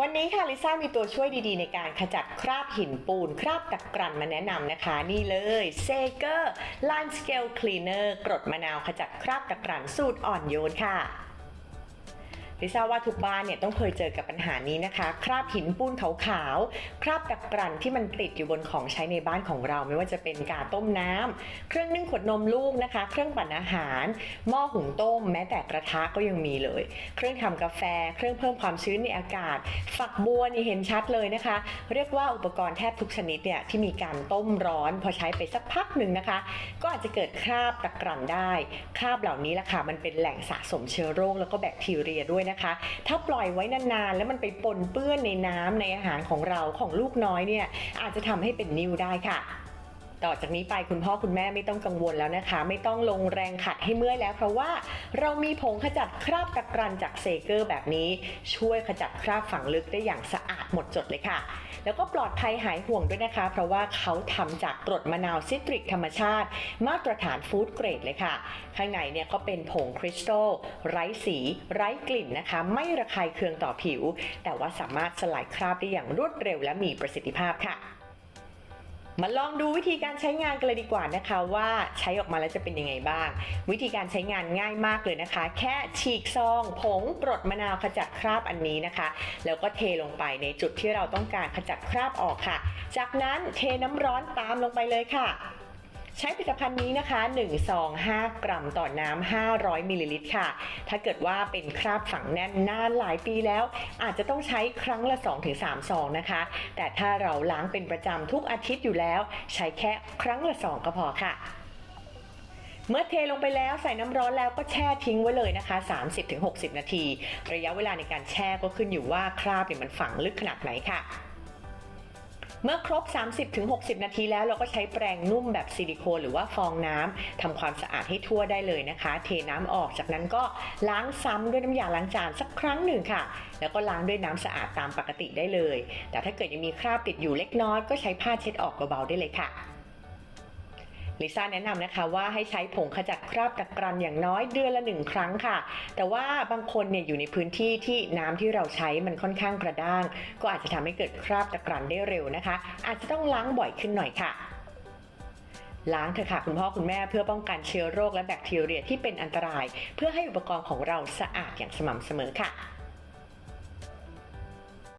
วันนี้ค่ะลิซ่ามีตัวช่วยดีๆ ในการขจัดคราบหินปูน คราบตะกรันมาแนะนำนะคะ นี่เลยเซเกอร์ไลน์สเกลคลีเนอร์กรดมะนาวขจัดคราบตะกรันสูตรอ่อนโยนค่ะ ลิซ่าว่าทุกบ้านเนี่ยต้องเคยเจอกับปัญหานี้นะคะ คราบหินปูนขาวๆ คราบตะกรันที่มันติดอยู่บนของใช้ในบ้านของเรา ไม่ว่าจะเป็นกาต้มน้ำเครื่องนึ่งขวดนมลูกนะคะ เครื่องปั่นอาหาร หม้อหุงต้ม แม้แต่กระทะก็ยังมีเลย เครื่องทำกาแฟ เครื่องเพิ่มความชื้นในอากาศ ฝักบัวนี่เห็นชัดเลยนะคะ เรียกว่าอุปกรณ์แทบทุกชนิดเนี่ยที่มีการต้มร้อน พอใช้ไปสักพักหนึ่งนะคะ ก็อาจจะเกิดคราบตะกรันได้ คราบเหล่านี้แหละค่ะมันเป็นแหล่งสะสมเชื้อโรคแล้วก็แบคทีเรียด้วยนะคะ ถ้าปล่อยไว้นานๆ แล้วมันไปปนเปื้อนในน้ำในอาหารของเราของลูกน้อยเนี่ยอาจจะทำให้เป็นนิ่วได้ค่ะ ต่อจากนี้ไปคุณพ่อคุณแม่ไม่ต้องกังวลแล้วนะคะ ไม่ต้องลงแรงขัดให้เมื่อยแล้ว เพราะว่าเรามีผงขจัดคราบตะกรันจากเซเกอร์แบบนี้ ช่วยขจัดคราบฝังลึกได้อย่างสะอาดหมดจดเลยค่ะ แล้วก็ปลอดภัยหายห่วงด้วยนะคะ เพราะว่าเขาทำจากกรดมะนาวซิตริกธรรมชาติ มาตรฐานฟู้ดเกรดเลยค่ะ ข้างในเนี่ยก็เป็นผงคริสตัลไร้สี ไร้กลิ่นนะคะ ไม่ระคายเคืองต่อผิว แต่ว่าสามารถสลายคราบได้อย่างรวดเร็วและมีประสิทธิภาพค่ะ มาลองดูวิธีการใช้งานกันเลยดีกว่านะคะว่าใช้ออกมาแล้วจะเป็นยังไงบ้าง วิธีการใช้งานง่ายมากเลยนะคะ แค่ฉีกซอง ผงปลดมะนาวขจัดคราบอันนี้นะคะ แล้วก็เทลงไปในจุดที่เราต้องการขจัดคราบออกค่ะ จากนั้นเทน้ำร้อนตามลงไปเลยค่ะ ใช้ผลิตภัณฑ์นี้นะคะ1ซอง5 กรัมต่อน้ำ500มิลลิลิตรค่ะ ถ้าเกิดว่าเป็นคราบฝังแน่นนานหลายปีแล้ว อาจจะต้องใช้ครั้งละ 2-3 ซองนะคะ แต่ถ้าเราล้างเป็นประจำทุกอาทิตย์อยู่แล้ว ใช้แค่ครั้งละซองก็พอค่ะเมื่อเทลงไปแล้วใส่น้ำร้อนแล้วก็แช่ทิ้งไว้เลยนะคะ 30-60 นาที ระยะเวลาในการแช่ก็ขึ้นอยู่ว่าคราบเนี่ยมันฝังลึกขนาดไหนค่ะ เมื่อครบ 30-60 นาทีแล้วเราก็ใช้แปรงนุ่มแบบซิลิโคนหรือว่าฟองน้ำทำความสะอาดให้ทั่วได้เลยนะคะ เทน้ำออกจากนั้นก็ล้างซ้ำด้วยน้ำยาล้างจานสักครั้งหนึ่งค่ะ แล้วก็ล้างด้วยน้ำสะอาดตามปกติได้เลย แต่ถ้าเกิดยังมีคราบติดอยู่เล็กน้อยก็ใช้ผ้าเช็ดออกเบาๆได้เลยค่ะ ลิซ่าแนะนำนะคะว่าให้ใช้ผงขจัดคราบตะกรันอย่างน้อยเดือนละหนึ่งครั้งค่ะ แต่ว่าบางคนเนี่ยอยู่ในพื้นที่ที่น้ำที่เราใช้มันค่อนข้างกระด้าง ก็อาจจะทำให้เกิดคราบตะกรันได้เร็วนะคะ อาจจะต้องล้างบ่อยขึ้นหน่อยค่ะล้างเถอะค่ะคุณพ่อคุณแม่เพื่อป้องกันเชื้อโรคและแบคทีเรียที่เป็นอันตราย เพื่อให้อุปกรณ์ของเราสะอาดอย่างสม่ำเสมอค่ะ